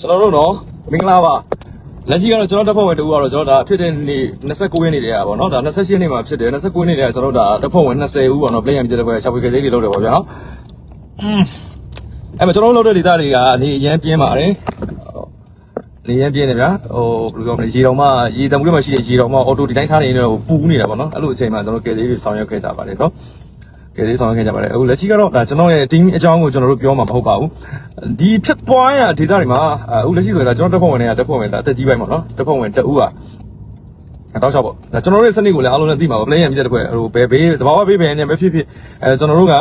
ကျွန်တော်တို့နော်မင်္ဂလာပါလက်ရှိကတော့ကျွန်တော်တက်ဖွဲ့ဝင်တူကတော့ကျွန်တော်ဒါဖြစ်တဲ့နေ့29ရက်နေ့တည်းอ่ะဗောနော်ဒါ28ရက်နေ့မှာဖြစ်တယ်29ရက်နေ့တည်းကကျွန်တော်တို့ဒါတက်ဖွဲ့ဝင်20ဦးဗောနော် play ရမြတဲ့ဘက်ရှာဖွေကလေးတွေလုပ်တယ်ဗောဗျာနော်อืมအဲ့မှာကျွန်တော်တို့လုပ်တဲ့ဒေသတွေကနေအရန်ပြင်းပါတယ်နေရန်ပြင်းနေဗျာဟိုဘယ်လိုပြောမလဲရေတောင်မှရေတံမှုတွေမှာရှိတဲ့ရေတောင်မှအော်တိုဒီတိုင်းထားနေနေတော့ပူနေတာဗောနော်အဲ့လိုအချိန်မှာကျွန်တော်ကယ်လေးတွေဆောင်ရွက်ခဲ့ကြပါတယ်နော် ကဲလေးဆောင်ရွက်ခဲ့ကြပါတယ်အခုလက်ရှိကတော့ဒါကျွန်တော်ရဲ့ team အကြောင်းကိုကျွန်တော်တို့ပြောမှာမဟုတ်ပါဘူးဒီဖြစ်ပွားရဒေတာတွေမှာအခုလက်ရှိဆိုရင်ဒါကျွန်တော်တက်ဖွဲ့ဝင်တွေကတက်ဖွဲ့ဝင်ဒါအသက်ကြီးပိုင်းပေါ့နော်တက်ဖွဲ့ဝင်တအူးอ่ะ တောက်ချောက်ပေါ့ဒါကျွန်တော်တို့ရဲ့စနစ်ကိုလည်းအားလုံးလည်းသိမှာပါ play ရမြစ်တဲ့ဘက်ဟိုဘယ်ဘေးတဘာဝဘေးဘယ်နဲ့ပဲဖြစ်ဖြစ်အဲကျွန်တော်တို့က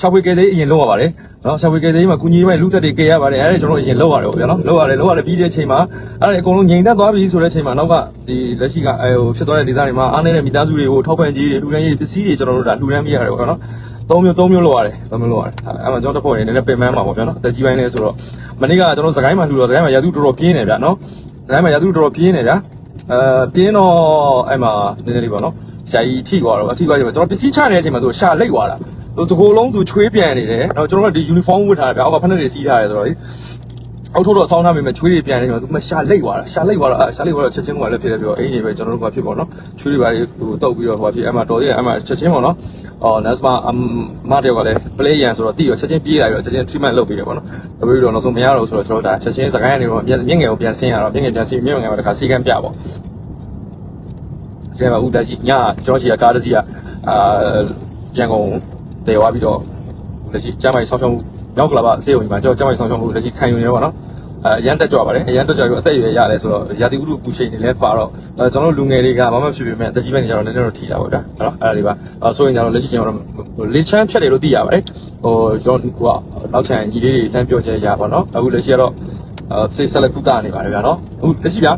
ရှောက်ဝေကဲသေးအရင်လုပ်ရပါတယ်နော်ရှောက်ဝေကဲသေးမှာကုညီပိုင်းလူသက်တွေကဲရပါတယ်အဲဒါကျွန်တော်တို့အရင်လုပ်ရတယ်ပေါ့ဗျာနော်လုပ်ရတယ်လုပ်ရတယ်ပြီးတဲ့အချိန်မှာအဲဒါအကုန်လုံးငြိမ်သက်သွားပြီဆိုတဲ့အချိန်မှာနောက်ကဒီလက်ရှိကအဲဟိုဖြစ်သွားတဲ့ဒေတာတွေမှာအားနေတဲ့မိသားစုတွေကိုထောက်ပံ့ကြီးတွေလူတန်းကြီးပစ္စည်းတွေကျွန်တော်တို့ဒါလူတန်းမိရတယ်ပေါ့နော်သုံးမျိုးသုံးမျိုးလောက်ရတယ်သုံးမျိုးလောက်ရတယ်အဲ့မှာကျွန်တော်တက်ဖို့နေနည်းနည်းပင်ပန်းမှာပေါ့ဗျာနော်အသက်ကြီးပိုင်းလဲဆိုတော့မနေ့ကကျွန်တော်စကိုင်းမှာလှူတော့စကိုင်းမှာရာသီတော်တော်ပြင်းနေဗျာနော်စကိုင်းမှာရာသီတော်တော်ပြင်းနေဗျာ အဲပြင်းတော့အဲ့မှာနည်းနည်းလေးပေါ့နော်ဆရာကြီးထိသွားတော့အထိသွားချိန်မှာကျွန်တော်ပစ္စည်းချနေတဲ့အချိန်မှာသူရှာလိတ်သွားတာသူတကိုယ်လုံးသူချွေးပြန်နေတယ်နော်ကျွန်တော်ကဒီ uniform ဝတ်ထားတယ်ဗျာအောက်ကဖက်နက်တွေစီးထားတယ်ဆိုတော့လေ အောက်ထုတ်တော့ဆောင်းထားမိမယ်ချွေးတွေပြန်နေတယ်သူမရှာလိတ်သွားတာရှာလိတ်သွားတော့အဲရှာလိတ်သွားတော့ချက်ချင်းကလည်းဖြစ်တယ်ပြောအင်းကြီးပဲကျွန်တော်တို့ကဖြစ်ပေါ့နော်ချွေးတွေပါဟိုတုတ်ပြီးတော့ဟိုဖြစ်အဲ့မှာတော်သေးတယ်အဲ့မှာချက်ချင်းပေါ့နော်အော် Nasma အမတယောက်ကလည်း play ရန်ဆိုတော့တီးရောချက်ချင်းပြေးလာပြီးတော့ချက်ချင်း treatment လုပ်ပြီးတယ်ပေါ့နော်လုပ်ပြီးတော့နောက်ဆုံးမရတော့ဆိုတော့ကျွန်တော်ဒါချက်ချင်းစကိုင်းကနေတော့မြင့်ငယ်ကိုပြန်ဆင်းရတော့မြင့်ငယ်ပြန်ဆင်းမြင့်ငယ်မှာတခါစီကန်းပြပေါ့ဆရာမဦးတက်ရှိညကျွန်တော်ရှိရကားတစ်စီးကအာရန်ကုန်တေဝါပြီးတော့လက်ရှိကျမ်းမိုင်ဆောင်းရှောင်းမှု မြောက်ကလာပါစေုံဒီမှာကျွန်တော်ကျမ်းမိုင်ဆောင်းရှောင်းမှုလက်ရှိခံယူနေတော့ပေါ့နော်အဲအရန်တက်ကြွပါတယ်အရန်တက်ကြွပြီးအသက်အရွယ်ရတယ်ဆိုတော့ရာသီဥတုပူချိန်တွေလည်းပါတော့အဲကျွန်တော်တို့လူငယ်တွေကမမဖြစ်ဖြစ်မဲ့အသက်ကြီးပိုင်းတွေကျတော့နည်းနည်းတော့ထိတာပေါ့ဗျာနော်အဲ့ဒါတွေပါအဲဆိုရင်ကျတော့လက်ရှိချိန်မှာတော့လေချမ်းဖြတ်တယ်လို့သိရပါတယ်ဟိုကျွန်တော်ဟိုကနောက်ချန်ကြီးလေးတွေလှမ်းပြောချက်ရပါတော့အခုလက်ရှိကတော့အဲစိတ်ဆက်လက်ကုသနေပါတယ်ဗျာနော်အခုလက်ရှိဗျာ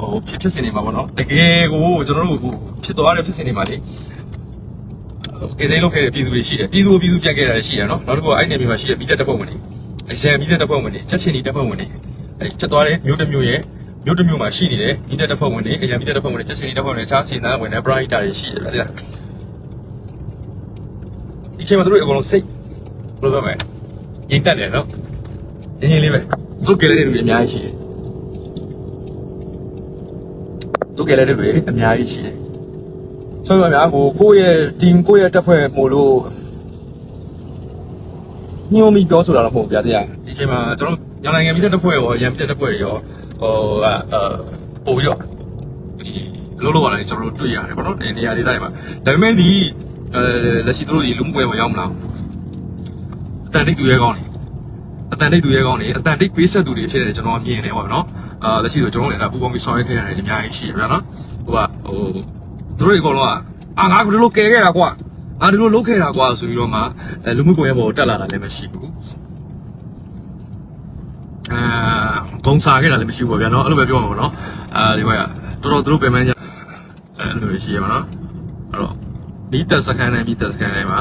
ဟိုဖြစ်ဖြစ်စင်နေမှာပေါ့နော်တကယ်ကိုကျွန်တော်တို့ဖြစ်သွားတဲ့ဖြစ်စင်နေမှာလေ ကေစိမ်းလုပ်ခဲ့တဲ့ပြည်သူတွေရှိတယ်ပြည်သူကိုပြည်သူပြတ်ခဲ့တာရှိတယ်နော်နောက်တစ်ခုကအဲ့နေမြေမှာရှိတဲ့မိသက်တပ်ဖွဲ့ဝင်တွေအရန်မိသက်တပ်ဖွဲ့ဝင်တွေချက်ချင်းဒီတပ်ဖွဲ့ဝင်တွေအဲ့ချက်သွားတဲ့မြို့တစ်မြို့ရဲ့မြို့တစ်မြို့မှာရှိနေတဲ့မိသက်တပ်ဖွဲ့ဝင်တွေအရန်မိသက်တပ်ဖွဲ့ဝင်တွေချက်ချင်းဒီတပ်ဖွဲ့ဝင်တွေအခြားစီနာဝင်တဲ့ brighter တွေရှိတယ်ဗျာဒီလားဒီချိန်မှာတို့အကုန်လုံးစိတ်ဘယ်လိုပြောမလဲငြိမ်သက်တယ်နော်ငြိမ်ငြိမ်လေးပဲသူတို့ကလေးတွေအများကြီးရှိတယ်သူတို့ကလေးတွေအများကြီးရှိတယ် ဆိုတော့ဗျာကိုကိုယ့်ရဲ့ team ကိုယ့်ရဲ့တပ်ဖွဲ့မို့လို့ညှို့မိပြောဆိုတာတော့မဟုတ်ဘူးဗျာတရားဒီချိန်မှာကျွန်တော်ညနိုင်ငံမိတဲ့တပ်ဖွဲ့ရောရန်မိတဲ့တပ်ဖွဲ့ရောဟိုကအဲပို့ပြီးတော့ဒီလုံးလုံးရတယ်ကျွန်တော်တို့တွေ့ရတယ်ဗောနော်နေနေရာဒေသတွေမှာဒါပေမဲ့ဒီအဲလက်ရှိသူတို့ဒီလူမှုပွဲမှာရောက်မလားအတန်တိတ်သူရဲကောင်းနေအတန်တိတ်သူရဲကောင်းနေအတန်တိတ်ပေးဆက်သူတွေဖြစ်တယ်ကျွန်တော်မြင်နေပါဗောနော်အာလက်ရှိဆိုကျွန်တော်လည်းဒါပူပေါင်းပြီးဆောင်ရွက်ခဲ့ရတယ်အများကြီးရှိရဗျာနော်ဟိုကဟို သူတို့တွေအကုန်လုံးကအာငါကဒီလိုကယ်ခဲ့တာကွာငါဒီလိုလုပ်ခဲ့တာကွာဆိုပြီးတော့မှအဲလူမှုကွန်ရက်ပေါ်တက်လာတာလည်းမရှိဘူးအာဂုံစားခဲ့တာလည်းမရှိဘူးဗျာနော်အဲ့လိုပဲပြောမှာပေါ့နော်အာဒီဘက်ကတော်တော်သူတို့ပြင်ပန်းကြအဲ့လိုရှိရပါနော်အဲ့တော့မိသက်စကန်နဲ့မိသက်စကန်တိုင်းမှာ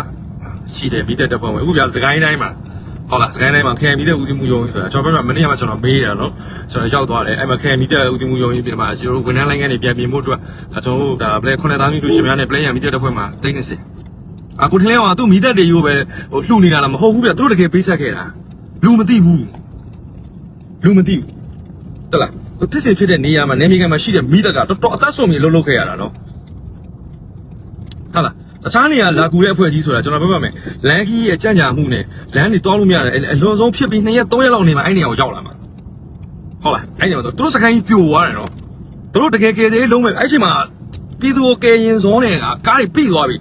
ရှိတယ်မိသက်တပ်ဖွဲ့ဝင်အခုဗျာစကိုင်းတိုင်းမှာ ဟုတ်လားစကိုင်းတိုင်းမှာခဲမိတဲ့ဦးစီးမှုယုံကြီးဆိုတာကျွန်တော်ပြောပြမနေ့ကမှကျွန်တော်မေးတယ်နော်ကျွန်တော်ရောက်သွားတယ်အဲ့မှာခဲမိတဲ့ဦးစီးမှုယုံကြီးပြင်မှာကျွန်တော်ဝန်ထမ်းလိုင်းကနေပြန်ပြင်ဖို့အတွက်ကျွန်တော်တို့ဒါပလဲ9တောင်းကြီးသူရှင်များနဲ့ play ရမိတဲ့တပ်ဖွဲ့မှာတိတ်နေစေအခုထင်းလဲအောင်သူမိသက်တွေရိုးပဲဟိုလှူနေတာလားမဟုတ်ဘူးဗျသူတို့တကယ်ပေးဆက်ခဲ့တာလူမသိဘူးလူမသိဘူးတလားတစ်စင်ဖြစ်တဲ့နေရာမှာနေမြေကန်မှာရှိတဲ့မိသက်ကတော်တော်အသက်ဆုံးပြီးလှုပ်လှုပ်ခဲ့ရတာနော်ဟု တ်လားတခြားနေရာလာကူတဲ့အဖွဲ့ကြီးဆိုတာကျွန်တော်ပြောပြမယ်လန်ခီရဲ့ကြံ့ညာမှုနဲ့လမ်းတွေတောင်းလို့မရတယ်အလွန်ဆုံးဖြစ်ပြီး2ရက်3ရက်လောက်နေမှာအဲ့နေရာကိုရောက်လာမှာဟုတ်လားအဲ့နေရာမှာသူတို့စကိုင်းပြိုသွားတယ်နော်သူတို့တကယ်ကယ်သေးလုံးမဲ့အဲ့ချိန်မှာပြည်သူကိုကယ်ရင်စောနေတာကားတွေပြိသွားပြီ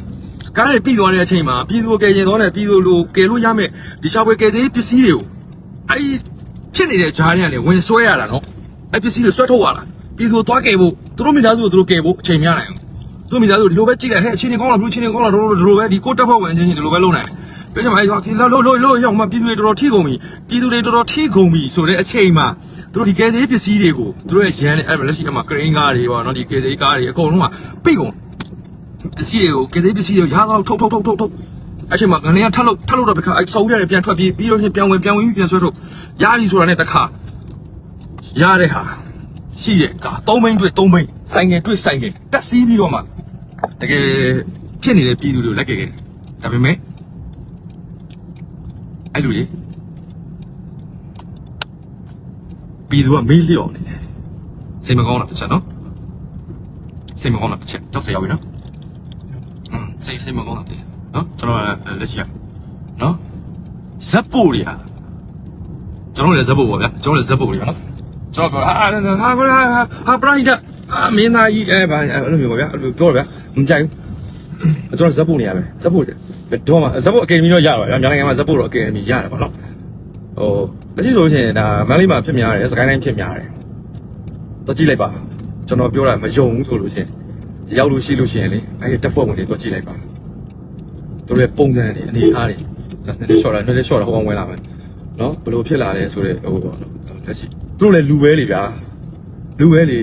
ကားတွေပြိသွားတဲ့အချိန်မှာပြည်သူကိုကယ်ရင်စောနေပြည်သူလိုကယ်လို့ရမယ်ဒီရှာဖွေကယ်သေးပစ္စည်းတွေကိုအဲ့ဖြစ်နေတဲ့ဂျားတွေကနေဝင်ဆွဲရတာနော်အဲ့ပစ္စည်းတွေဆွဲထုတ်ရတာပြည်သူကိုသွားကယ်ဖို့သူတို့မိသားစုကိုသူတို့ကယ်ဖို့အချိန်မရနိုင်ဘူး သူမိသားစုဒီလိုပဲကြည့်လိုက်ဟဲ့အချင်းချင်းကောင်းလားဘလို့ချင်းချင်းကောင်းလားတို့တို့ဒီလိုပဲဒီကိုတက်ဖွဲ့ဝင်ချင်းချင်းဒီလိုပဲလုပ်နိုင်တယ်ပြောချင်ပါလေကွာလို့လို့လို့ရောက်မှပြည်သူတွေတော်တော်ထိကုန်ပြီပြည်သူတွေတော်တော်ထိကုန်ပြီဆိုတဲ့အချိန်မှာသူတို့ဒီကယ်ဆယ်ရေးပစ္စည်းတွေကိုသူတို့ရဲ့ရန်အဲ့လက်ရှိအမှကရင်ကားတွေပေါ့နော်ဒီကယ်ဆယ်ရေးကားတွေအကုန်လုံးကပိတ်ကုန်ပစ္စည်းတွေကိုကယ်ဆယ်ရေးပစ္စည်းတွေကိုရားတော့ထုတ်ထုတ်ထုတ်ထုတ်ထုတ်အဲ့ချိန်မှာငနေကထပ်လို့ထပ်လို့တော့တစ်ခါအဲ့ဆောင်းရတယ်ပြန်ထွက်ပြေးပြီးတော့ပြန်ဝင်ပြန်ဝင်ပြီးပြန်ဆွဲထုတ်ရပြီဆိုတာနဲ့တစ်ခါရတဲ့ဟာရှိတဲ့ကာသုံးမိန်းတွေ့သုံးမိန်းဆိုင်ငယ်တွေ့ဆိုင်ငယ်တက်စီးပြီးတော့မှ တကယ်ဖြစ်နေတဲ့ပြည်သူတွေကိုလက်ကယ်ခဲ့တယ်ဒါပေမဲ့အဲ့လူတွေပြည်သူကမေးလျော့နေတယ်စိတ်မကောင်းတာတစ်ချက်နော်စိတ်မကောင်းတာတစ်ချက်ကြောက်စရာပဲနော်อืมစိတ်စိတ်မကောင်းတာတည်းနော်ကျွန်တော်လက်ရှိရနော်ဇက်ပိုတွေဟာကျွန်တော်လည်းဇက်ပိုပါဗျာကျွန်တော်လည်းဇက်ပိုတွေပါနော်ကျွန်တော်ပြောဟာဟာဟာဟာဟာပရိုက်တာအမင်းသားကြီးအဲဘာအဲ့လိုမျိုးပါဗျာအဲ့လိုပြောတယ်ဗျာ မကြိုက်ဘူးကျွန်တော်ဇက်ပိုနေရပဲဇက်ပိုတွေတော့မှဇက်ပိုအကယ်ဒမီတော့ရပါဗျာမြန်မာနိုင်ငံမှာဇက်ပိုတော့အကယ်ဒမီရတယ်ပေါ့နော်ဟိုလက်ရှိဆိုလို့ရှိရင်ဒါမန်လေးမှာဖြစ်များတယ်စကိုင်းတိုင်းဖြစ်များတယ်တော့ကြည့်လိုက်ပါကျွန်တော်ပြောတာမယုံဘူးဆိုလို့ရှိရင်ရောက်လို့ရှိလို့ရှိရင်လေအဲ့ဒီတက်ဖွဲ့ဝင်တွေတော့ကြည့်လိုက်ပါသူတို့ရဲ့ပုံစံတွေအနေအထားတွေဒါနည်းနည်းရှော့တာနည်းနည်းရှော့တာဟိုအောင်ဝင်လာမယ်နော်ဘယ်လိုဖြစ်လာလဲဆိုတော့ဟိုပေါ့လက်ရှိသူတို့လည်းလူပဲလေဗျာလူပဲလေ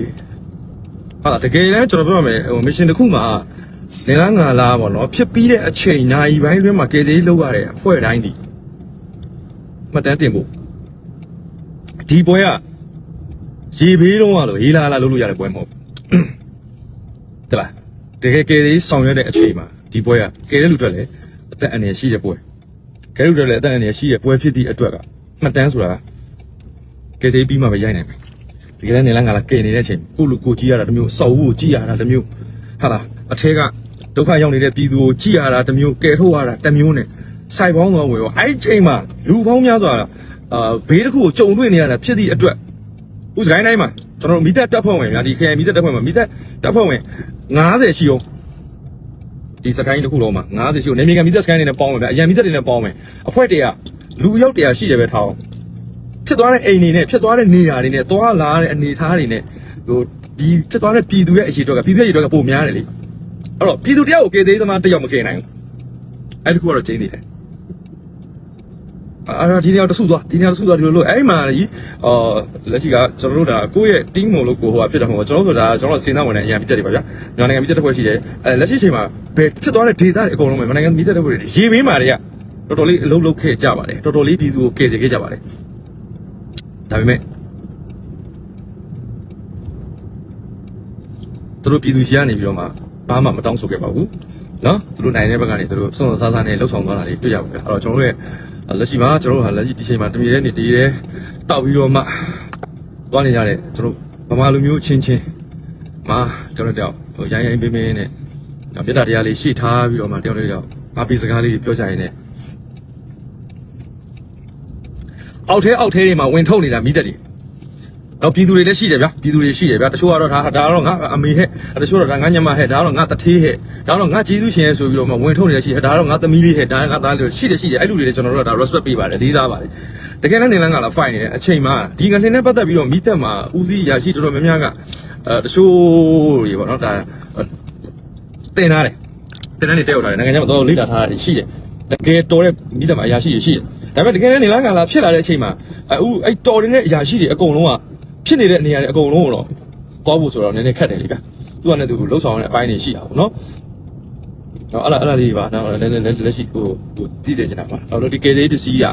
ဟာတကယ်တမ်းကျွန်တော်ပြောရမယ်ဟိုမရှင်တစ်ခုမှာနေလားငါလားပေါ့နော်ဖြစ်ပြီးတဲ့အချိန်နိုင်ပိုင်းတွင်းမှာကေသေးလောက်ရတဲ့အဖွဲ့တိုင်းဒီမှတ်တမ်းတင်ဖို့ဒီပွဲကရေဘေးတုံးကလို့ရေးလာလာလုပ်လို့ရတဲ့ပွဲမဟုတ်ဘူးတလားတကယ်ကယ်သေးဆောင်ရွက်တဲ့အချိန်မှာဒီပွဲကကယ်တဲ့လူတွေလည်းအသက်အန္တရာယ်ရှိတဲ့ပွဲကယ်တဲ့လူတွေလည်းအသက်အန္တရာယ်ရှိတဲ့ပွဲဖြစ်သည့်အတွက်ကမှတ်တမ်းဆိုတာကကယ်သေးပြီးမှပဲရိုက်နိုင်မယ် ဒီကနေ့နေလားငါလားကယ်နေတဲ့အချိန်ကိုလူကိုကြည့်ရတာတစ်မျိုးစောက်ဖို့ကြည့်ရတာတစ်မျိုးဟာလားအထက်ကဒုက္ခရောက်နေတဲ့ပြည်သူကိုကြည့်ရတာတစ်မျိုးကယ်ထုတ်ရတာတစ်မျိုးနဲ့စိုက်ပေါင်းတော့ဝင်ရောအဲ့ဒီချိန်မှာလူပေါင်းများစွာအာဘေးတစ်ခုကိုကြုံတွေ့နေရတာဖြစ်သည့်အတွက်ဥစကိုင်းတိုင်းမှာကျွန်တော်တို့မိသက်တပ်ဖွဲ့ဝင်များဒီခရိုင်မိသက်တပ်ဖွဲ့ဝင်မိသက်တပ်ဖွဲ့ဝင်90ရှိအောင်ဒီစကိုင်းတစ်ခုလုံးမှာ90ရှိအောင်နေမြေကမိသက်စကိုင်းတွေနဲ့ပေါင်းမယ်ဗျအရန်မိသက်တွေနဲ့ပေါင်းမယ်အဖွဲ့တရလူအယောက်တရာရှိတယ်ပဲထားအောင် ဖြစ်သွားတဲ့အိမ်တွေနဲ့ဖြစ်သွားတဲ့နေရာတွေနဲ့သွားလာတဲ့အနေအထားတွေနဲ့ဟိုဒီဖြစ်သွားတဲ့ပြည်သူရဲ့အခြေအတွက်ကပြည်သူရဲ့အခြေအတွက်ကပုံများတယ်လေအဲ့တော့ပြည်သူတယောက်ကိုကေသေးသမားတယောက်မကယ်နိုင်ဘူးအဲ့ဒီခုကတော့ကျင်းနေတယ်အာဒီနေရာတဆူသွားဒီနေရာတဆူသွားဒီလိုလို့အဲ့မှာကြီးအော်လက်ရှိကကျွန်တော်တို့ဒါကိုယ့်ရဲ့ team မို့လို့ကိုဟိုဟာဖြစ်တယ်ဟိုကျွန်တော်တို့ဆိုတာကျွန်တော်စင်သားဝင်တဲ့အရာမိတက်တွေပါဗျာမြန်မာနိုင်ငံမိတက်တစ်ဖွဲ့ရှိတယ်အဲလက်ရှိချိန်မှာဘယ်ဖြစ်သွားတဲ့ data တွေအကုန်လုံးပဲမြန်မာနိုင်ငံမိတက်တစ်ဖွဲ့တွေရေဘေးမှာတွေကတော်တော်လေးအလုံးလုံးခဲ့ကြပါတယ်တော်တော်လေးပြည်သူကိုကယ်ဆယ်ခဲ့ကြပါတယ် ဒါပေမဲ့သူတို့ပြည်သူရှိကနေပြီးတော့မှဘာမှမတောင်းဆိုခဲ့ပါဘူးနော်သူတို့နိုင်တဲ့ဘက်ကနေသူတို့စွန့်စွန့်စားစားနဲ့လှုပ်ဆောင်သွားတာတွေတွေ့ရပါတယ်အဲ့တော့ကျွန်တော်တို့ရဲ့လက်ရှိမှာကျွန်တော်တို့ဟာလက်ရှိဒီချိန်မှာတမီတဲ့နေတည်တယ်တောက်ပြီးတော့မှသွားနေကြတဲ့ကျွန်တော်ဗမာလူမျိုးချင်းချင်းမာကျွန်တော်တို့ဟိုရိုင်းရိုင်းပေးပေးနဲ့မေတ္တာတရားလေးရှေ့ထားပြီးတော့မှတယောက်တစ်ယောက်ငါပြီးစကားလေးပြောကြရင်လည်း အောက်ထဲအောက်ထဲတွေမှာဝင်ထုတ်နေတာမိသက်တွေတော့ပြည်သူတွေလည်းရှိတယ်ဗျာပြည်သူတွေရှိတယ်ဗျာတချို့ကတော့ဒါဒါတော့ငါအမေဟဲ့တချို့တော့ဒါငါညမဟဲ့ဒါတော့ငါတထေးဟဲ့ဒါတော့ငါကျေးဇူးရှင်ရဲ့ဆိုပြီးတော့မှဝင်ထုတ်နေတယ်ရှိတယ်ဒါတော့ငါသမီးလေးဟဲ့ဒါငါသားလေးရှိတယ်ရှိတယ်အဲ့လူတွေလည်းကျွန်တော်တို့ကဒါ respect ပေးပါတယ်လေးစားပါတယ်တကယ်လည်းနေလန်းကလာ fight နေတယ်အချိန်မှာဒီငလင်းနဲ့ပတ်သက်ပြီးတော့မိသက်မှာဦးစီးရာရှိတော်တော်များများကအဲတချို့တွေပေါ့နော်ဒါတင်ထားတယ်တင်ထားနေတက်ရောက်ထားတယ်နိုင်ငံခြားမှာတော့လေ့လာထားတာရှိတယ်တကယ်တော်တဲ့မိသက်မှာအရာရှိတွေရှိတယ် ဒါပေမဲ့တကယ်လည်းနေလန်းကလာဖြစ်လာတဲ့အချိန်မှာအခုအဲ့တော်နေတဲ့အရာရှိတွေအကုန်လုံးကဖြစ်နေတဲ့နေရာတွေအကုန်လုံးကိုတော့သွားဖို့ဆိုတော့နည်းနည်းခက်တယ်လေဗျာသူကလည်းသူလှုပ်ဆောင်တဲ့အပိုင်းတွေရှိတာပေါ့နော်တော့အဲ့လားအဲ့လားလေးပါတော့လည်းလည်းလက်ရှိဟိုဟိုတည်တယ်ကျင်တာပါတော့ဒီကေသေးပစ္စည်းက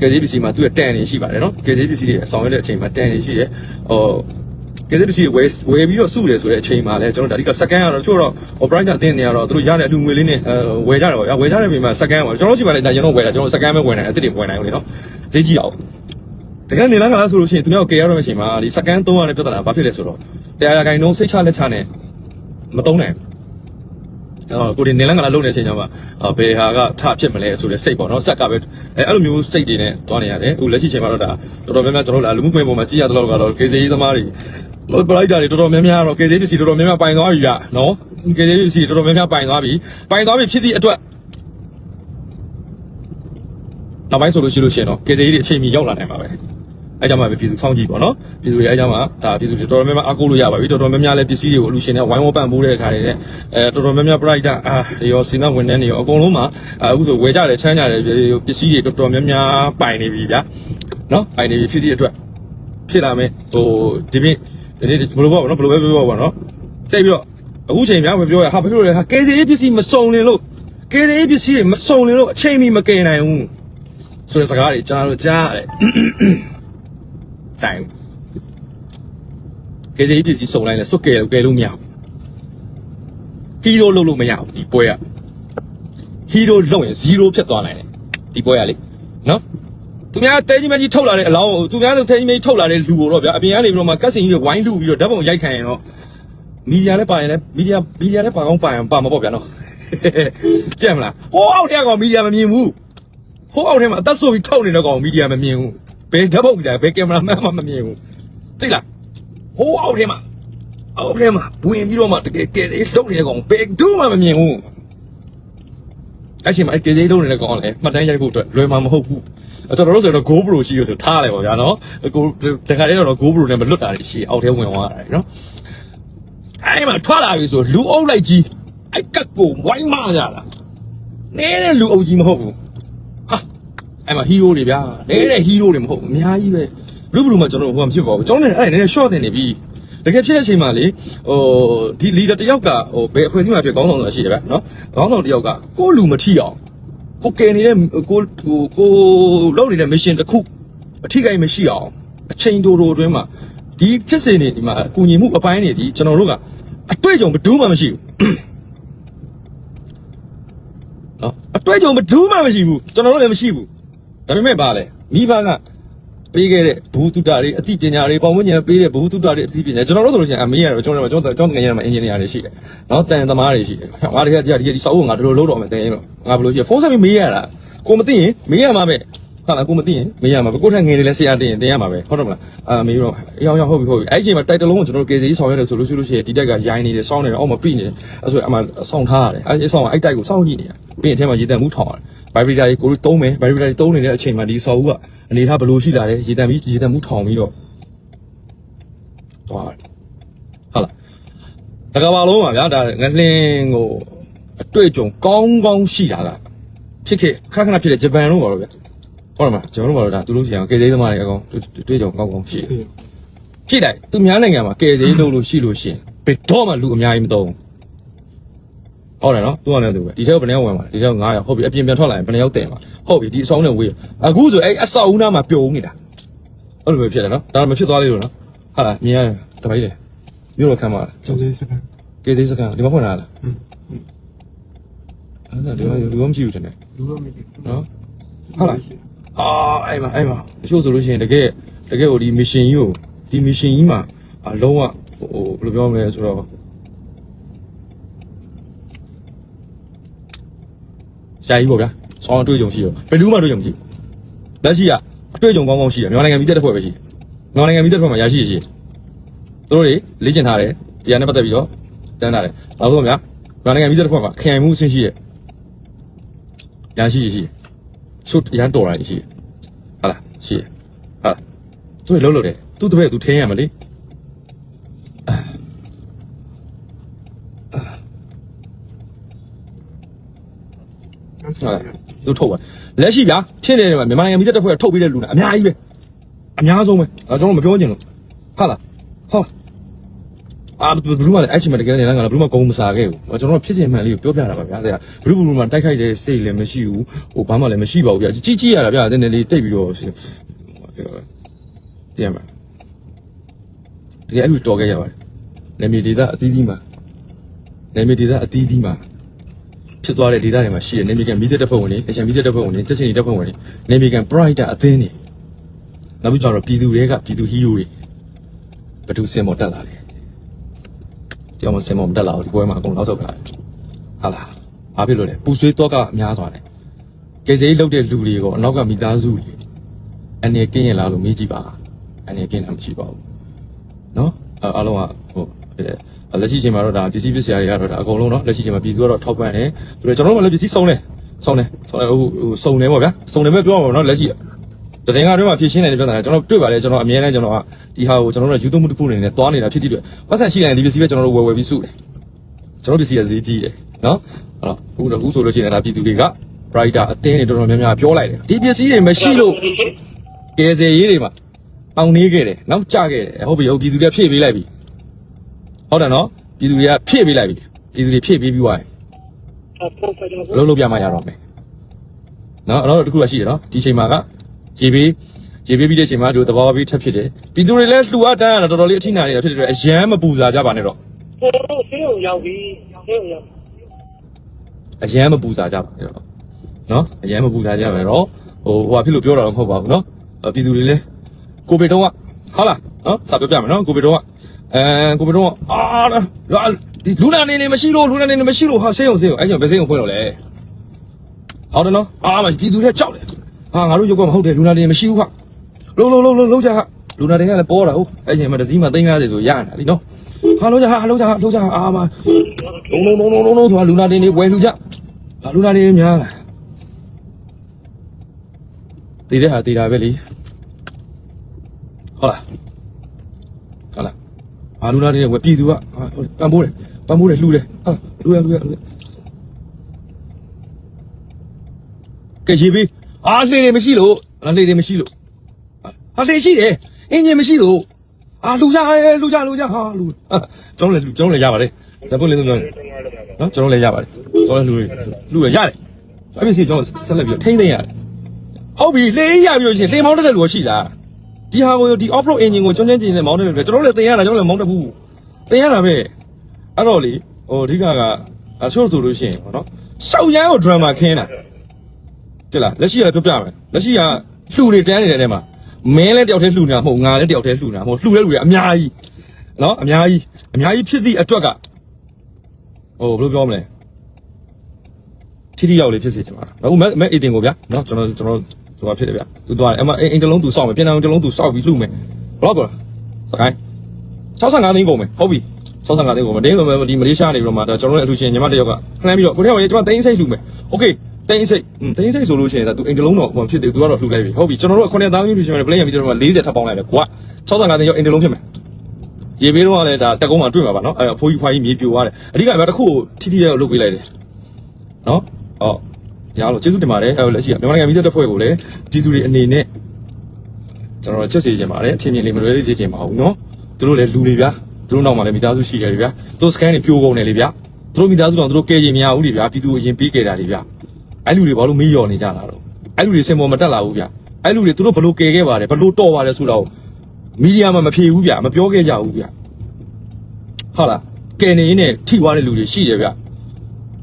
ကေသေးပစ္စည်းမှာသူ့ရဲ့တန်တွေရှိပါတယ်နော်ကေသေးပစ္စည်းတွေအဆောင်ရတဲ့အချိန်မှာတန်တွေရှိတယ်ဟို ကေသေးပစ္စည်းဝယ်ဝယ်ပြီးတော့စုတယ်ဆိုတဲ့အချိန်မှာလည်းကျွန်တော်ဒါဒီကစကန်ကတော့ချို့တော့ operator အတင်းနေရတော့သူတို့ရတဲ့အလူငွေလေးနဲ့ဝယ်ကြတယ်ပေါ့ဗျာဝယ်ကြတဲ့ပြင်မှာစကန်ပေါ့ကျွန်တော်ရှိပါလေဒါကျွန်တော်ဝယ်တာကျွန်တော်စကန်ပဲဝယ်နိုင်အစ်စ်တွေဝယ်နိုင်ဘူးလေနော်ဈေးကြီးအောင်တကယ်နေလားကလားဆိုလို့ရှိရင်သူများကိုကယ်ရတော့မယ့်အချိန်မှာဒီစကန်300နဲ့ပြဿနာဘာဖြစ်လဲဆိုတော့တရားရဂိုင်နှုံးစိတ်ချလက်ချနဲ့မတုံးနိုင်ဘူးအဲ့တော့ကိုဒီနေလန်းကလာလုံနေတဲ့အချိန်ကျမှဘယ်ဟာကထဖြစ်မလဲဆိုတဲ့စိတ်ပေါ့နော်ဆက်ကပဲအဲအဲ့လိုမျိုးစိတ်တွေနဲ့တွားနေရတယ်အခုလက်ရှိချိန်မှာတော့ဒါတော်တော်များများကျွန်တော်တို့လူမှုကွန်ရက်ပေါ်မှာကြည့်ရတော့ကတော့ကေစီရေးသမားတွေလို့ ပလိုက်တာတွေတော်တော်များများတော့ကေစီပစ္စည်းတော်တော်များများပိုင်သွားပြီဗျနော်ကေစီပစ္စည်းတော်တော်များများပိုင်သွားပြီပိုင်သွားပြီဖြစ်သည့်အတွက်နောက်ပိုင်းဆိုလို့ရှိလို့ရှိရင်တော့ကေစီတွေအချိန်မီရောက်လာနိုင်ပါပဲအဲကြောင့်မှပဲပြည်သူစောင့်ကြည့်ပေါ့နော်ပြည်သူတွေအဲကြောင့်မှဒါပြည်သူတွေတော်တော်များများအားကိုးလို့ရပါပြီတော်တော်များများလည်းပစ္စည်းတွေကိုအလူရှင်တွေဝိုင်းဝန်းပံ့ပိုးတဲ့အခါတွေနဲ့အဲတော်တော်များများ bright အာရောစင်သားဝန်ထမ်းတွေရောအကုန်လုံးမှာအခုဆိုဝယ်ကြတယ်ချမ်းကြတယ်ပစ္စည်းတွေတော်တော်များများပိုင်နေပြီဗျာနော်ပိုင်နေပြီဖြစ်သည့်အတွက်ဖြစ်လာမယ်ဟိုဒီပြင် ဒီနေ့ဘယ်လိုပေါ့နော်ဘယ်လိုပဲပြောပါနော်တိတ်ပြီးတော့အခုချိန်များပဲပြောရဟာဘာဖြစ်လို့လဲဟာကဲစီပစ္စည်းမစုံလင်လို့ကဲစီပစ္စည်းတွေမစုံလင်လို့အချိန်မီမကယ်နိုင်ဘူးဆိုတဲ့စကားတွေကျွန်တော်တို့ကြားရတယ်တိုင်ကေစီပစ္စည်းစုံလိုက်လဲစွတ်ကဲလို့ကဲလို့မရဘူးဟီးရိုးလုပ်လို့မရဘူးဒီပွဲကဟီးရိုးလုပ်ရင်0ဖြစ်သွားနိုင်တယ်ဒီပွဲကလေနော် သူများတဲကြီးမကြီးထုတ်လာတဲ့အလောင်းကိုသူများဆိုတဲကြီးမကြီးထုတ်လာတဲ့လူကိုတော့ဗျာအပြင်ကနေပြီးတော့မှကတ်စင်ကြီးတွေဝိုင်းလူပြီးတော့ဓာတ်ပုံရိုက်ခံရင်တော့မီဒီယာလည်းပါရင်လည်းမီဒီယာမီဒီယာလည်းပါအောင်ပါရင်ပါမှာပေါ့ဗျာနော်ကြက်မလားဟိုးအောက်တည်းကောင်မီဒီယာမမြင်ဘူးဟိုးအောက်ထဲမှာအသက်ဆိုပြီးထုတ်နေတဲ့ကောင်မီဒီယာမမြင်ဘူးဘယ်ဓာတ်ပုံကြဘယ်ကင်မရာမန်မှမမြင်ဘူးသိလားဟိုးအောက်ထဲမှာအောက်ထဲမှာဝင်ပြီးတော့မှတကယ်ကဲသေးလုံနေတဲ့ကောင်ဘယ်တော့မှမမြင်ဘူးအဲ့ချိန်မှာအဲ့ကေဂျေးလုံးနေတဲ့ကောင်ကလည်းမှတ်တမ်းရိုက်ဖို့အတွက်လွယ်မှာမဟုတ်ဘူးအဲ့ ကျွန်တော်တို့ဆိုတော့ GoPro ရှိလို့ဆိုထားလိုက်ပါဗျာနော်ကိုတခါတည်းတော့ GoPro နဲ့မလွတ်တာတွေရှိအောက်ထဲဝင်သွားတာနော်အဲ့မှာထွက်လာပြီဆိုလူအုပ်လိုက်ကြီးအဲ့ကတ်ကိုဝိုင်းမကြတာနေတဲ့လူအုပ်ကြီးမဟုတ်ဘူးဟာအဲ့မှာဟီးရိုးတွေဗျာနေတဲ့ဟီးရိုးတွေမဟုတ်ဘူးအများကြီးပဲလူဘလူမှာကျွန်တော်ဟိုမှာဖြစ်ပါဘူးကျွန်တော်လည်းအဲ့နည်းနည်း short တင်နေပြီတကယ်ဖြစ်တဲ့အချိန်မှာလေဟိုဒီ leader တယောက်ကဟိုဘယ်အဖွဲ့အစည်းမှာဖြစ်ခေါင်းဆောင်ဆိုတာရှိတယ်ဗျာနော်ခေါင်းဆောင်တယောက်ကကိုယ့်လူမထီအောင် ကိုကယ်နေတဲ့ကိုဟိုကိုလုပ်နေတဲ့ mission တစ်ခုအထိကိမရှိအောင်အချိန်တိုတိုအတွင်းမှာဒီဖြစ်စဉ်တွေဒီမှာအကူညီမှုအပိုင်းတွေဒီကျွန်တော်တို့ကအတွေ့အကြုံဘယ်သူမှမရှိဘူးနော်အတွေ့အကြုံဘယ်သူမှမရှိဘူးကျွန်တော်တို့လည်းမရှိဘူးဒါပေမဲ့ပါလေမိဘက ပေးခဲ့တဲ့ဘူတုတာတွေအသိပညာတွေပေါင်းဝန်းကျင်ပေးတဲ့ဘူတုတာတွေအသိပညာကျွန်တော်တို့ဆိုလို့ရှိရင်အမေရတယ်ကျွန်တော်တို့ကျွန်တော်ကျွန်တော်တကယ်ရမှာအင်ဂျင်နီယာတွေရှိတယ်နော်တန်သမားတွေရှိတယ်ငါတကယ်ဒီဒီစောက်ဖို့ငါတို့လုံးတော့မယ်တကယ်တော့ငါဘယ်လိုရှိဖုန်းဆက်ပြီးမေးရတာကိုမသိရင်မေးရမှာပဲဟုတ်လားကိုမသိရင်မေးရမှာပဲကိုထက်ငယ်နေလဲဆရာတင်ရင်တင်ရမှာပဲဟုတ်တယ်မလားအာမေးတော့အယောင်ယောင်ဟုတ်ပြီဟုတ်ပြီအဲ့ဒီအချိန်မှာတိုက်တလုံးကိုကျွန်တော်တို့ကေစီဆောင်ရတယ်ဆိုလို့ရှိလို့ရှိရင်ဒီတိုက်ကရိုင်းနေတယ်စောင်းနေတယ်အောက်မှာပြိနေတယ်အဲ့ဆိုအမှဆောင်းထားရတယ်အဲ့ဒီဆောင်းအဲ့တိုက်ကိုစောင်းကြည့်နေရပြီးရင်အထက်မှာရေတံမှုထောင်ရတယ် ဗိုက်ဘရီတာကြီးကိုတို့သုံးမယ်ဗိုက်ဘရီတာကြီးသုံးနေတဲ့အချိန်မှာဒီဆောက်ဦးကအနေထားဘယ်လိုရှိလာလဲရေတံပြီးရေတံမှုထောင်ပြီးတော့သွားတယ်ဟုတ်လားတကဘာလုံးပါဗျာဒါငလင်းကိုအတွေ့အကြုံကောင်းကောင်းရှိတာကဖြစ်ခဲ့ခဏခဏဖြစ်တဲ့ဂျပန်လို့ပါတော့ဗျာဟုတ်တယ်မလားဂျပန်လို့ပါတော့ဒါသူတို့စီအောင်ကေသေးသမားတွေအကောင်တွေ့ကြုံကောင်းကောင်းရှိတယ်ကြည့်လိုက်သူများနိုင်ငံမှာကေသေးလို့လို့ရှိလို့ရှိရင်ဘယ်တော့မှလူအများကြီးမသုံးဘူး ဟုတ်တယ်နော်သူကလည်းသူပဲဒီထဲကိုဘယ်နှယောက်ဝင်ပါလဲဒီထဲကို900ဟုတ်ပြီအပြင်ပြန်ထွက်လာရင်ဘယ်နှယောက်တင်ပါဟုတ်ပြီဒီအဆောင်နဲ့ဝေးအခုဆိုအဲ့အဆောက်အဦနားမှာပြုံနေတာအဲ့လိုပဲဖြစ်တယ်နော်ဒါမှမဖြစ်သွားလေးလို့နော်ဟာလားမြင်ရတယ်တပိုက်လေမြို့တော်ခံပါလားကျောင်းစကန်ကေသေးစကန်ဒီမှာဖွင့်လာလားအဲ့ဒါဒီမှာလူမရှိဘူးတဲ့နော်လူတော့မရှိဟုတ်လားအာအဲ့မှာအဲ့မှာတချို့ဆိုလို့ရှိရင်တကယ်တကယ်ဟိုဒီ mission ကြီးကိုဒီ mission ကြီးမှာအလုံးဝဟိုဘယ်လိုပြောမလဲဆိုတော့ ရှားကြီးပေါ့ဗျာဆောင်းအတွေ့အကြုံရှိရောဘယ်သူမှအတွေ့အကြုံမရှိဘူးလက်ရှိကအတွေ့အကြုံကောင်းကောင်းရှိတယ်မြန်မာနိုင်ငံပြည်သက်တစ်ဖွဲ့ပဲရှိတယ်မြန်မာနိုင်ငံပြည်သက်တစ်ဖွဲ့မှာရရှိရရှိတယ်သူတို့တွေလေ့ကျင့်ထားတယ်တရားနဲ့ပတ်သက်ပြီးတော့တန်းထားတယ်နောက်ဆုံးဗျာမြန်မာနိုင်ငံပြည်သက်တစ်ဖွဲ့မှာခရိုင်မှုအဆင့်ရှိတယ်ရရှိရရှိတယ်ရှုပ်ရမ်းတော်တာရှိတယ်ဟာလားရှိတယ်ဟာလားသူလှုပ်လှုပ်တယ်သူ့တပည့်သူထင်းရမလေး ဟာလားသူထုတ်ပါလက်ရှိဗျာဖြစ်နေတယ်မှာမြန်မာနိုင်ငံမိသက်တစ်ဖွဲ့ကထုတ်ပြီးတဲ့လူနာအများကြီးပဲအများဆုံးပဲအဲကျွန်တော်မပြောချင်လို့ဟာလားဟောအာဘယ်လိုမှလည်းအဲ့ချိန်မှာတကယ်နေလားငါဘယ်လိုမှကုန်းမစားခဲ့ဘူးကျွန်တော်ဖြစ်စဉ်မှန်လေးကိုပြောပြတာပါဗျာဆရာဘယ်လိုဘယ်လိုမှတိုက်ခိုက်တဲ့စိတ်လည်းမရှိဘူးဟိုဘာမှလည်းမရှိပါဘူးဗျာကြီးကြီးရတာဗျာနည်းနည်းလေးတိတ်ပြီးတော့တရားမှာတကယ်အဲ့လိုတော်ခဲ့ရပါတယ်နေမီဒေတာအသီးသီးမှာနေမီဒေတာအသီးသီးမှာ ဖြစ်သွားတဲ့ဒေတာတွေမှာရှိတဲ့နေမီကန်မီးသက်တပ်ဖွဲ့ဝင်တွေအချန်မီးသက်တပ်ဖွဲ့ဝင်တွေတက်ချင်တပ်ဖွဲ့ဝင်တွေနေမီကန် brighter အသင်းတွေနောက်ပြီးကျွန်တော်ပြည်သူတွေကပြည်သူဟီးရိုးတွေဘယ်သူစင်မော်တက်လာလဲကြောင်မစင်မမတက်လာဘူးဒီပွဲမှာအကုန်နောက်ဆုတ်ထားတယ်ဟာလားဘာဖြစ်လို့လဲပူဆွေးတော့ကအများစွာတယ်ကေစိလုတ်တဲ့လူတွေကောအနောက်ကမိသားစုတွေအနေကင်းရင်လားလို့မေးကြည့်ပါအနေကင်းတာမရှိပါဘူးနော်အဲအားလုံးကဟို ဖြစ်တယ်လက်ရှိချိန်မှာတော့ဒါပစ္စည်းပစ္စည်းတွေကတော့ဒါအကုန်လုံးနော်လက်ရှိချိန်မှာပြည်သူကတော့ထောက်ပံ့တယ်သူတို့ကျွန်တော်တို့ကလည်းပစ္စည်းစုံတယ်စုံတယ်စုံတယ်ဟိုဟိုစုံတယ်ပေါ့ဗျာစုံတယ်ပဲပြောမှာပေါ့နော်လက်ရှိတရင်ကတွင်းမှာဖြည့်ရှင်းနေတဲ့ပြဿနာကျွန်တော်တွေ့ပါတယ်ကျွန်တော်အမြဲတမ်းကျွန်တော်ကဒီဟာကိုကျွန်တော်တို့ယူသွမှုတစ်ခုအနေနဲ့တွားနေတာဖြစ်တဲ့အတွက်ပတ်သက်ရှိတယ်ဒီပစ္စည်းပဲကျွန်တော်တို့ဝယ်ဝယ်ပြီးစုတယ်ကျွန်တော်ပစ္စည်းကဈေးကြီးတယ်နော်အဲ့တော့အခုတော့အခုဆိုလို့ရှိရင်ဒါပြည်သူတွေက brighter အတင်းတွေတော်တော်များများပြောလိုက်တယ်ဒီပစ္စည်းတွေမရှိလို့ကယ်ဆယ်ရေးတွေမှာအောင်နေခဲ့တယ်နောက်ကျခဲ့တယ်ဟုတ်ပြီဟုတ်ပြည်သူတွေကဖြည့်ပေးလိုက်ပြီ ဟုတ်တယ်နော်ပြည်သူတွေကဖြည့်ပေးလိုက်ပြီပြည်သူတွေဖြည့်ပေးပြီးသွားတယ်ဘလုံးလုံးပြမှရတော့မယ်နော်အဲ့တော့တခုကရှိတယ်နော်ဒီချိန်မှာကရေပေးရေပေးပြီးတဲ့ချိန်မှာဒီသဘာဝပေးထပ်ဖြစ်တယ်ပြည်သူတွေလည်းလှူအပ်တန်းရတာတော်တော်လေးအထိနာနေတာဖြစ်တဲ့အတွက်အရန်မပူစားကြပါနဲ့တော့ကိုတို့ဆေးရုံရောက်ပြီဆေးရုံရောက်အရန်မပူစားကြပါနဲ့တော့နော်အရန်မပူစားကြပါနဲ့တော့ဟဟိုဟိုဟာဖြစ်လို့ပြောတာတော့မဟုတ်ပါဘူးနော်အဲ့ပြည်သူတွေလည်းကိုဗစ်တော့ကဟုတ်လားနော်စာပြောပြမယ်နော်ကိုဗစ်တော့က အဲကိုဗစ်တော့ကအာဒီလူနာနေနေမရှိလို့လူနာနေနေမရှိလို့ဟာဆေးရုံဆေးရုံအဲ့ကြောင့်ဘယ်ဆေးရုံဖွင့်တော့လဲဟုတ်တယ်နော်အာမပြည်သူတွေကြောက်တယ်ဟာငါတို့ရုပ်ကမဟုတ်တယ်လူနာနေမရှိဘူးဟာလုံးလုံးလုံးလုံးလုံးချဟာလူနာတွေကလည်းပေါ်တာဟုတ်အဲ့ချိန်မှာတစ်စီးမှာ350ဆိုရနေတာလीနော်ဟာလုံးချဟာလုံးချဟာလုံးချဟာအာမလုံးလုံးလုံးလုံးလုံးဆိုတာလူနာတင်နေဝယ်လူကြဟာလူနာနေများလားတည်တဲ့ဟာတည်တာပဲလीဟုတ်လားဟုတ်လား အာလူနာတွေဝယ်ပြည်သူကဟာပန်ပိုးတယ်ပန်ပိုးတယ်လှူတယ်ဟာလှူရလှူရလှူရကဲရေးပြီးအာလှေတွေမရှိလို့အာလှေတွေမရှိလို့ဟာလှေရှိတယ်အင်ဂျင်မရှိလို့အာလှူကြရဲလှူကြလှူကြဟာလှူဟာကျွန်တော်လည်းလှူကျွန်တော်လည်းရပါတယ်ဒါပုတ်လေးသုံးလုံးနော်ကျွန်တော်လည်းရပါတယ်ကျွန်တော်လည်းလှူလှူရရတယ်အဲ့ဒီစီကျွန်တော်ဆက်လက်ပြီးထိမ့်သိမ်းရတယ်ဟုတ်ပြီလေရပြီးလို့ရှိရင်လေမောင်းတက်တဲ့လူရှိလား ဒီဟာကိုဒီ off road engine ကိုကျွန်းကျွန်းကျင်နေမောင်းတက်တယ်ကျွန်တော်တို့လည်းတင်ရတာကျွန်တော်လည်းမောင်းတက်ဘူးတင်ရတာပဲအဲ့တော့လေဟိုအဓိကကအချို့ဆိုလို့ရှိရင်ဟောနော်ရှောက်ရမ်းကို drama ခင်းတာတိလားလက်ရှိကပြောပြမယ်လက်ရှိကလှူတွေတန်းနေတဲ့ထဲမှာမင်းလည်းတယောက်တည်းလှူနေတာမဟုတ်ငါလည်းတယောက်တည်းလှူနေတာမဟုတ်လှူတဲ့လူတွေအများကြီးနော်အများကြီးအများကြီးဖြစ်သည့်အတွက်ကဟိုဘယ်လိုပြောမလဲထိထိရောက်လေးဖြစ်စေချင်ပါတာအခုမက်မက်အေတင်ကိုဗျာနော်ကျွန်တော်ကျွန်တော် သူကဖြစ်တယ်ဗျာသူသွားတယ်အမအိမ်တစ်လုံးသူစောက်မယ်ပြန်အောင်တစ်လုံးသူစောက်ပြီးလှုပ်မယ်ဘလောက်ကောစကိုင်း65သိန်းကုန်မယ်ဟုတ်ပြီ65သိန်းကုန်မယ်တင်းဆိုမယ်ဒီမလေးရှားနေပြီးတော့မှကျွန်တော်တို့အလှူရှင်ညီမတယောက်ကလှမ်းပြီးတော့ကိုတယောက်ရေကျွန်တော်တင်းစိတ်လှူမယ်โอเคတင်းစိတ်อืมတင်းစိတ်ဆိုလို့ရှိရင်ဒါသူအိမ်တစ်လုံးတော့ဟိုဖြစ်တယ်သူကတော့လှူလိုက်ပြီဟုတ်ပြီကျွန်တော်တို့က9000လှူရှင်မယ်ပလဲရပြီးတော့မှ40ထပ်ပေါင်းလိုက်တယ်ကွာ65သိန်းရောက်အိမ်တစ်လုံးဖြစ်မယ်ရေဘေးတော့ကလည်းဒါတက်ကုန်းမှာတွေ့မှာပါနော်အဲအဖိုးကြီးဖွားကြီးမြေပြိုသွားတယ်အဓိကဗျာတစ်ခုကိုထိထိရောက်လုပ်ပေးလိုက်တယ် နော်ဟော ရအောင်လို့ကျေးဇူးတင်ပါတယ်အဲလက်ရှိကမြန်မာနိုင်ငံမီဒီယာတပ်ဖွဲ့ကိုလည်းပြည်သူတွေအနေနဲ့ကျွန်တော်တို့ချက်စီခြင်းပါတယ်အထင်မြင်လေးမလွဲလေးစေခြင်းပါဘူးနော်သူတို့လည်းလူတွေဗျာသူတို့နောက်မှာလည်းမိသားစုရှိကြတယ်ဗျာသူတို့စကန်တွေပြိုကုန်တယ်လေဗျာသူတို့မိသားစုတော့သူတို့ကဲခြင်းမရဘူးလေဗျာပြည်သူအရင်ပေးကြတာလေဗျာအဲ့လူတွေဘာလို့မေးလျော်နေကြတာတော့အဲ့လူတွေစင်ပေါ်မတက်လာဘူးဗျာအဲ့လူတွေသူတို့ဘလို့ကဲခဲ့ပါတယ်ဘလို့တော့ပါတယ်ဆိုတော့မီဒီယာမှာမဖြေဘူးဗျာမပြောခဲ့ကြဘူးဗျာဟုတ်လားကဲနေရင်းနဲ့ထိသွားတဲ့လူတွေရှိတယ်ဗျာ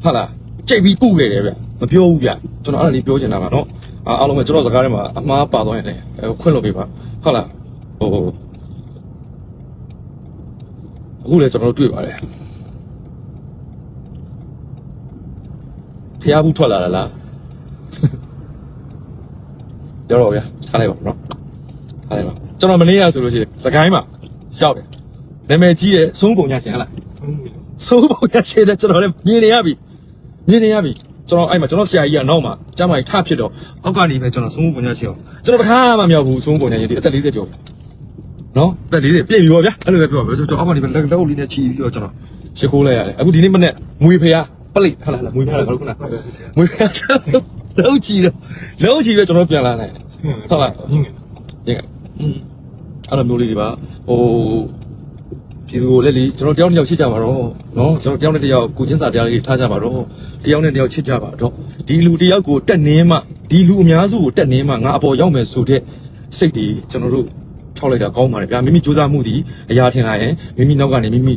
ဟုတ်လားကြိတ်ပြီးပုခဲ့တယ်ဗျ မပြောဘူးဗျကျွန်တော်အဲ့ဒါလေးပြောချင်တာပါနော်အာအားလုံးပဲကျွန်တော်စကားထဲမှာအမှားပါသွားရင်လည်းအဲခွင့်လို့ပေးပါဟုတ်လားဟိုအခုလည်းကျွန်တော်တို့တွေ့ပါတယ်ဖျားဘူးထွက်လာတာလားပြောတော့ဗျထားလိုက်ပါနော်ထားလိုက်ပါကျွန်တော်မနေ့ကဆိုလို့ရှိရင်စကိုင်းမှာရောက်တယ်နာမည်ကြီးတဲ့သုံးပုံညာရှင်ဟလားစိုးပုံရရှိတယ်ကျွန်တော်လည်းမြင်နေရပြီမြင်နေရပြီ ကျွန်တော်အဲ့မှာကျွန်တော်ဆရာကြီးကနောက်မှာကျမ်းမာကြီးထဖြစ်တော့အောက်ကနေပဲကျွန်တော်စိုးပုံရရှိအောင်ကျွန်တော်တခါမှမရောက်ဘူးစိုးပုံရရှိဒီအသက်40ကျော်နော်အသက်40ပြည့်ပြီပေါ့ဗျာအဲ့လိုပဲပြောပါကျွန်တော်အောက်ကနေပဲလက်လက်လေးနဲ့ချီပြီးတော့ကျွန်တော်ရှ िख ိုးလိုက်ရတယ်အခုဒီနေ့မနေ့မွေဖျားပလိဟလာလာမွေဖျားလားခလုခုနမွေဖျားလုံးချီတော့လုံးချီပဲကျွန်တော်ပြန်လာနိုင်တယ်ဟုတ်လား ညင်ငယ် ရင်းอืมအဲ့လိုမျိုးလေးတွေပါဟို ဒီလိုလည်းလေကျွန်တော်တယောက်တစ်ယောက်ချစ်ကြပါတော့နော်ကျွန်တော်တယောက်နဲ့တယောက်ကိုချင်းစာတရားလေးထားကြပါတော့တယောက်နဲ့တယောက်ချစ်ကြပါတော့ဒီလူတယောက်ကိုတက်နင်းမှဒီလူအများစုကိုတက်နင်းမှငါအပေါ်ရောက်မယ်ဆိုတဲ့စိတ်တွေကျွန်တော်တို့ထောက်လိုက်တာကောင်းပါတယ်ဗျာမိမိစူးစမ်းမှုဒီအရာထင်လာရင်မိမိနောက်ကနေမိမိ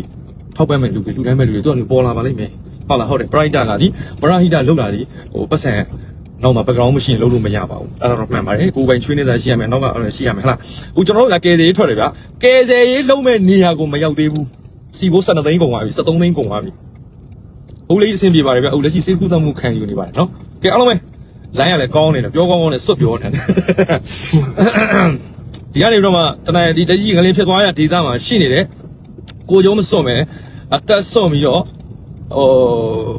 ထောက်ပံ့မဲ့လူတွေလူတိုင်းမဲ့လူတွေသူကပေါ်လာပါလိမ့်မယ်ဟုတ်လားဟုတ်တယ် brighter လာသည် brighter လောက်လာသည်ဟိုပတ်စံ နောက်မှာ background မရှိရင်လုပ်လို့မရပါဘူးအဲ့ဒါတော့မှန်ပါတယ်ကိုယ်ပိုင်ချွေးနေတာရှိရမယ်နောက်ကအဲ့ဒါရှိရမယ်ဟလားအခုကျွန်တော်တို့ကကယ်ဆယ်ရေးထွက်တယ်ဗျာကယ်ဆယ်ရေးလုံးမဲ့နေရာကိုမရောက်သေးဘူးစီဘိုး12သိန်းကုန်သွားပြီ13သိန်းကုန်သွားပြီဟုတ်လေးအဆင်ပြေပါတယ်ဗျာဟုတ်လက်ရှိစေကူးသမှုခံယူနေပါတယ်နော်ကဲအားလုံးပဲလိုင်းရလဲကောင်းနေတယ်ပြောကောင်းကောင်းနဲ့စွတ်ပြောနေတယ်ဒီကနေတော့မှတနင်္လာဒီတကြီးငလင်းဖြစ်သွားရဒေသမှာရှိနေတယ်ကိုကျုံးမစွတ်မယ်အသက်စွတ်ပြီးတော့ ဟို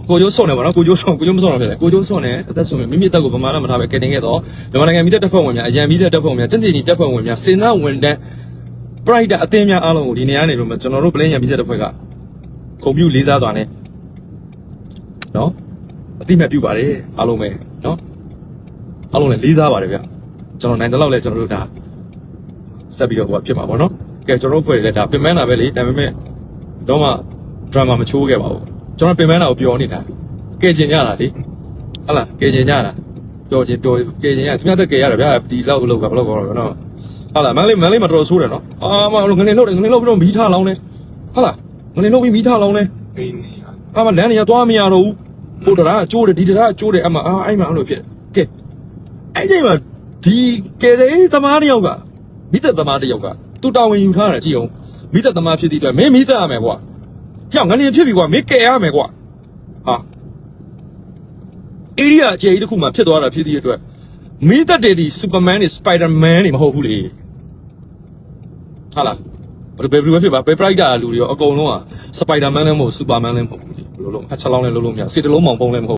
ကိုကျိုးစွန်နေပါနော်ကိုကျိုးစွန်ကိုကျိုးမစွန်တော့ဖြစ်တယ်ကိုကျိုးစွန်နေအသက်စွန်နေမိမိတက်ကိုပမာဏမထားပဲကတင်ခဲ့တော့မြန်မာနိုင်ငံမိသက်တပ်ဖွဲ့ဝင်များအရန်မိသက်တပ်ဖွဲ့ဝင်များစင်စီနီတပ်ဖွဲ့ဝင်များစေနာဝန်တန်း pride အသင်းများအားလုံးကိုဒီနေရာနေလို့ကျွန်တော်တို့ပလင်းရန်မိသက်တပ်ဖွဲ့ကကွန်ပျူလေးစားစွာနဲ့နော်အတိမဲ့ပြုပါတယ်အားလုံးပဲနော်အားလုံးလည်းလေးစားပါတယ်ဗျကျွန်တော်နိုင်တဲ့လောက်လဲကျွန်တော်တို့ဒါဆက်ပြီးတော့ဟိုဖြစ်မှာပေါ့နော်ကဲကျွန်တော်တို့ဖွဲ့တယ်ဒါပြင်ပန်းတာပဲလေဒါပေမဲ့တော့မှ drama မချိုးခဲ့ပါဘူး ကျွန်တော်ပြင်ပန်းတာကိုပြောနေတာကဲကျင်ကြတာလေဟုတ်လားကဲကျင်ကြတာပြောချင်းပြောကဲကျင်ရသူများတက်ကဲရတယ်ဗျာဒီလောက်လောက်ကဘယ်လောက်ကောတော့နော်ဟုတ်လားမန်းလေးမန်းလေးမတော်ဆိုးတယ်နော်အာမငနေလောက်တယ်ငနေလောက်ပြီးတော့မီးထားလောင်းလဲဟုတ်လားငနေလောက်ပြီးမီးထားလောင်းလဲအိမ်နေရအာမလမ်းနေရသွားမရတော့ဘူးဟိုတရာကျိုးတယ်ဒီတရာကျိုးတယ်အမအာအဲ့မှာအဲ့လိုဖြစ်ကဲအဲ့ချိန်မှာဒီကယ်တဲ့သမားတစ်ယောက်ကမိသက်သမားတစ်ယောက်ကသူတာဝန်ယူထားတယ်ကြည့်အောင်မိသက်သမားဖြစ်တဲ့အတွက်မင်းမိသက်ရမယ်ကွာ ဟျောက်ငနေဖြစ်ပြီကွာမင်းကယ်ရမယ်ကွာဟာအေရီးယာအကျယ်ကြီးတစ်ခုမှဖြစ်သွားတာဖြစ်တဲ့အတွက်မိသက်တွေဒီစူပါမန်တွေစပိုင်ဒါမန်တွေမဟုတ်ဘူးလေဟာလားဘယ်ဘယ်ဘယ်ဖြစ်ပါဘယ်ပရိုက်တာလူတွေရောအကုန်လုံးကစပိုင်ဒါမန်လည်းမဟုတ်စူပါမန်လည်းမဟုတ်ဘူးလေဘယ်လိုလုံးအချက်လောင်းလည်းလုံးလုံးမရစေတလုံးမောင်ပုံလည်းမဟုတ်